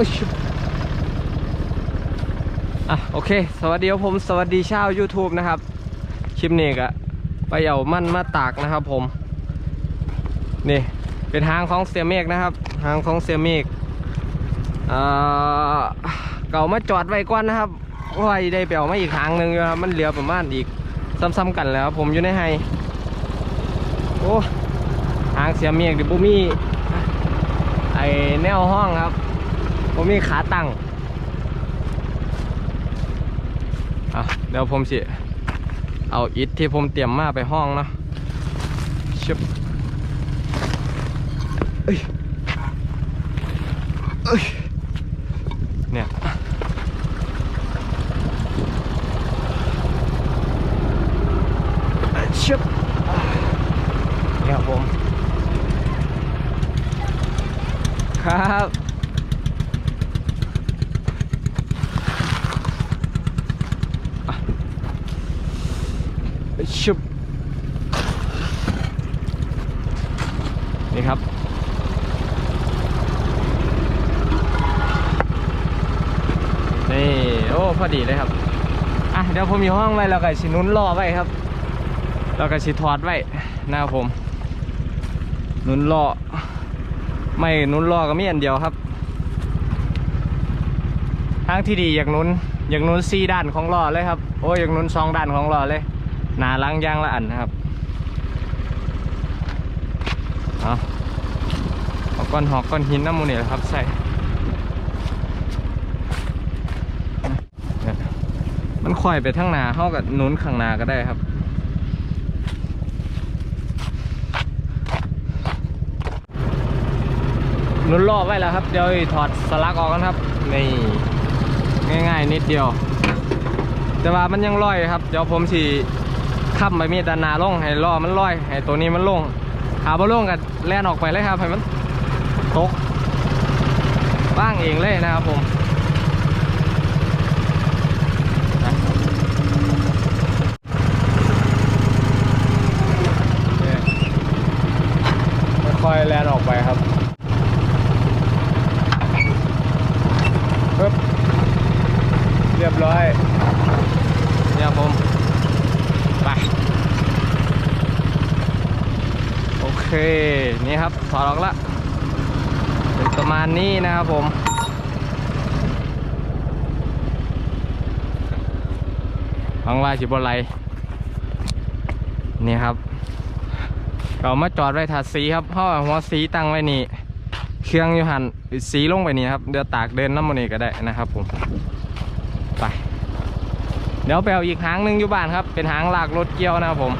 อ้ยอะโอเค สวัสดีครับผมสวัสดีชาว YouTube นะครับ คลิปนี้ก็ไปเอามันมาตากนะครับผม นี่เป็นทางของเสียเมฆนะครับทางของเสียเมฆเอ่อเก่ามาจอดไว้ก่อนนะครับไว้ได้ไปเอามาอีกทางหนึ่งอยู่ครับมันเหลือประมาณอีกซ้ำๆกันแล้วผมอยู่ในไฮโอ้ทางเสียเมฆดิบุมีไอแนวห้องครับ ผมมีขาตั้งอะเดี๋ยวผมสิ เอาอิฐที่ผมเตรียมมาไปห้องเนาะชิบเอ้ยเอ้ยเนี่ยชิบเนี่ยครับผม ครับอะเอ้ย ชิบนี่ครับ นี่ โอ้ พอดีเลยครับ อะ เดี๋ยวผมอยู่ห้องไว้แล้วก็สินุนรอไว้ครับ แล้วก็สิถอดไว้นะครับผม นุนรอ ไม่นุนรอก็มีอันเดียวครับ ทางที่ดีอยากนุนอยากนุนสี่ด้านของล้อเลยครับ โอ้ยอยากนุนสองด้านของล้อเลย นาหลังยางละอันนะครับเอาเอาก้อนหอกก้อนหินน้ำมูนี่แหละครับใส่มันค่อยไปทั้งนาเข้ากับนุนข้างนาก็ได้ครับนุนรอบไว้แล้วครับ เดี๋ยวถอดสลักออกกันครับนี่ง่ายๆ นิดเดียว แต่ว่ามันยังลอยครับ เดี๋ยวผมสี ค้ำไปมีดานหนาลงให้ล้อมันลอยให้ตัวนี้มันลงขาบ่ลงกันแล่นออกไปเลยครับให้มันตกบ้างเองเลยนะครับผมค่อยแล่นออกไปครับปึ๊บเรียบร้อยผม ไป โอ เค นี่ครับ ถอดออกละเป็นประมาณนี้นะครับผม หวังว่าสิบนไรนี่ครับ เรามาจอดไว้ถาดสีครับเพราะว่าหัวสีตั้งไว้นี่ เครื่องอยู่หันสีลงไปนี่ครับ เดี๋ยวตากเดินน้ำมันนี่ก็ได้นะครับผม ไป เดี๋ยวไปเอาอีกหางหนึ่งอยู่บ้านครับ เป็นหางลากรถเกี่ยวนะครับผม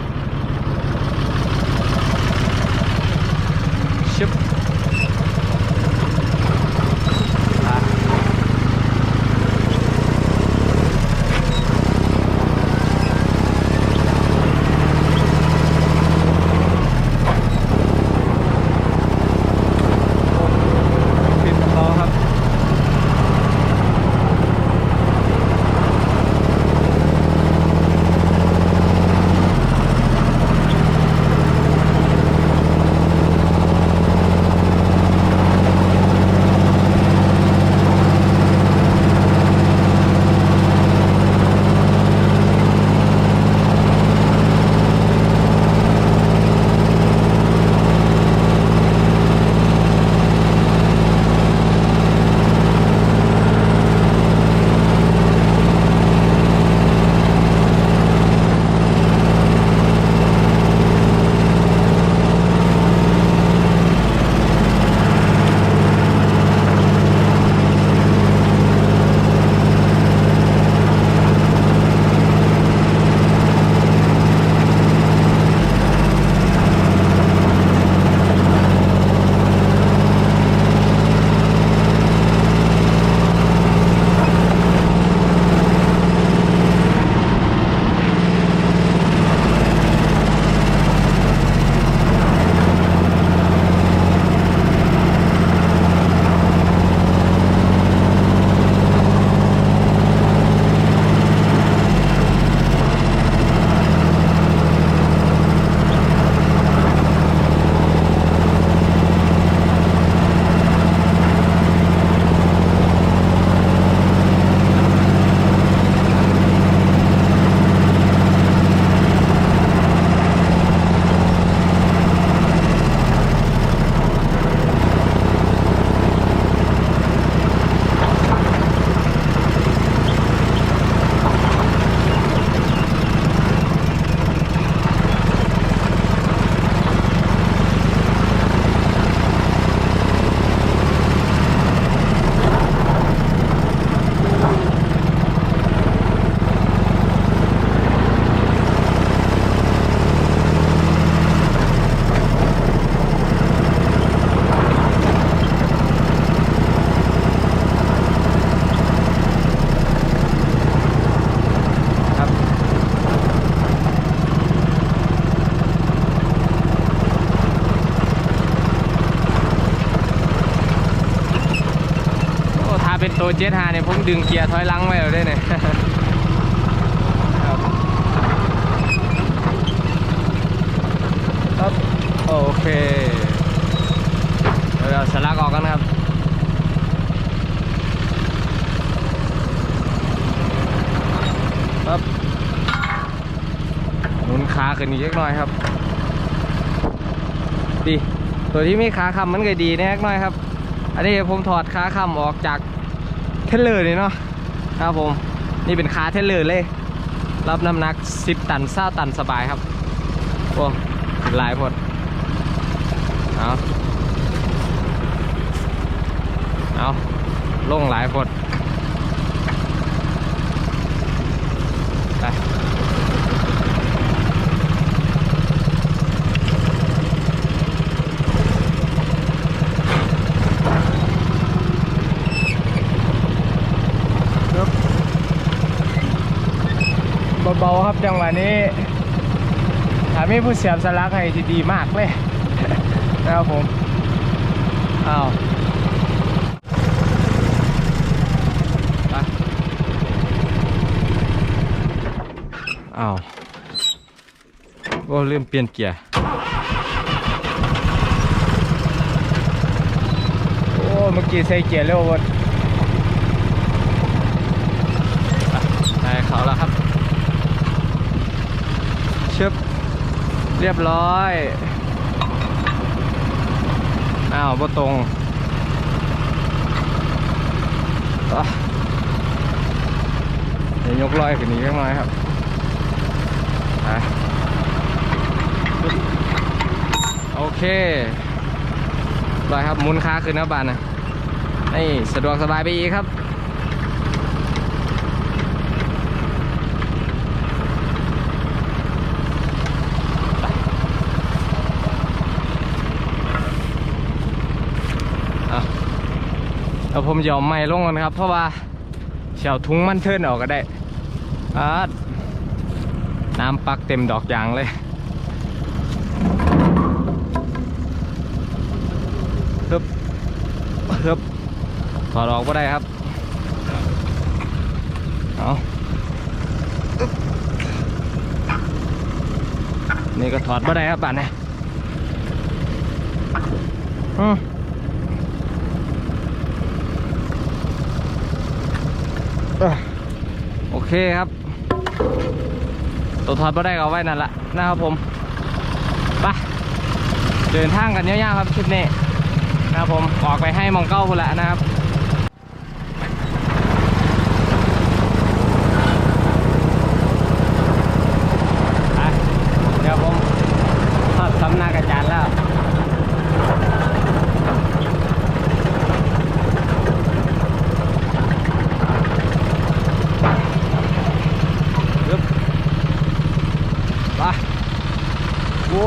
เจ็ดฮาเนี่ยผมดึงเกียร์ถอยลังไว้แล้วด้วยเนี่ยครับโอเคเดี๋ยวเราสลักออกกันครับครับหนุนขาขึ้นอีกเล็กน้อยครับ ดี ตัวที่มีขาคำมันก็ดีนะเล็กน้อยครับ อันนี้ผมถอดขาคำออกจาก เทเลอร์นี่เนาะครับผม นี่เป็นขาเทเลอร์เลย รับน้ำหนัก 10 ตันซ้าตันสบายครับโอ้หลายพดเอาเอาลงหลายพด เบาครับจังหวะนี้ถามีผู้เสียบสลักให้ที่ดีมากเลยนะครับผมอ้าวไปอ้าวโอ้ลืมเปลี่ยนเกียร์โอ้เมื่อกี้ใส่เกียร์เร็วหมดอะได้เขาแล้วครับ ชึบเรียบร้อยอ้าวบ่ตรงอะเดี๋ยวยกลอยขึ้นนี้ข้างน้อยครับโอเคลอยครับมุนค้าขึ้นนะบานนะนี่สะดวกสบายไปอีกครับ ผมยอมไม่ลงก่อนครับ เพราะว่าเฉียวทุงมันเทินออกก็ได้าน้ำปักเต็มดอกยางเลยฮึบฮึบถอดออกก็ได้ครับ เอานี่ก็ถอดก็ได้ครับบ้านนี้อืม เอ้อโอ เคครับ ตัวทอดมาได้ก็เอาไว้นั่นละนะครับผมไปเดินทางกันยากๆครับคลิปนี้นะครับผมออกไปให้มองเก้าคนละนะครับไปเดี๋ยวผมทอดสำนักอาจารย์แล้ว ปึ๊บไปโอ้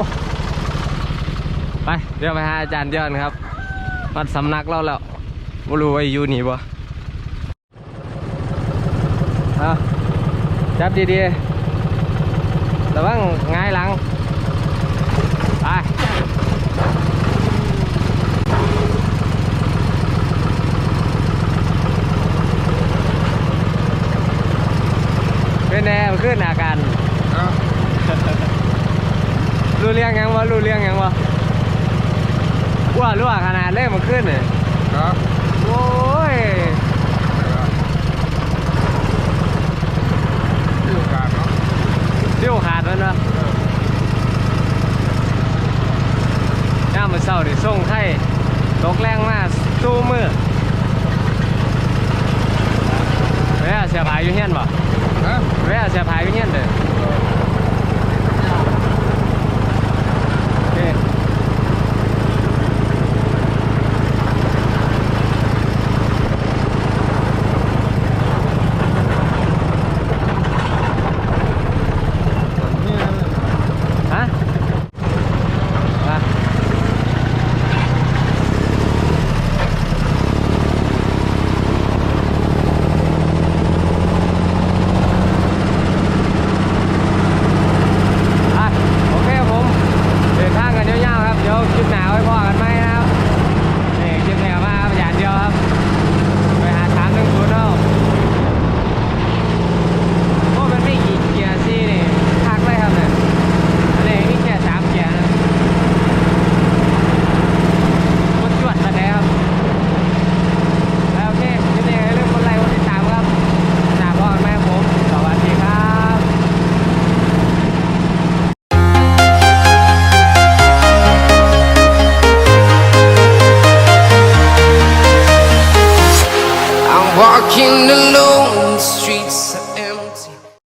ไปเดี๋ยวไปหาอาจารย์ยอดครับวัดสำนักเราแล้วไม่รู้ว่าอยู่นี่บ่เอาจับดีๆระวังง่ายหลังไปเป็นแน่มันขึ้นอาการรู้เรื่องยังวะรู้เรื่องยังวะ ว่ารู้ว่าขนาดเล่มันขึ้นเนี่ยครับโอ้ยที่โอกาสเนาะเที่ยวขาดแล้วเนอะย่ามมือเศร้าดิส่งไข่ตกแรงมากสู้มือเฮ้ยเสียผายอยู่เฮียนบ่ฮะเฮ้ยเสียผายอยู่เฮียนเด้อโอ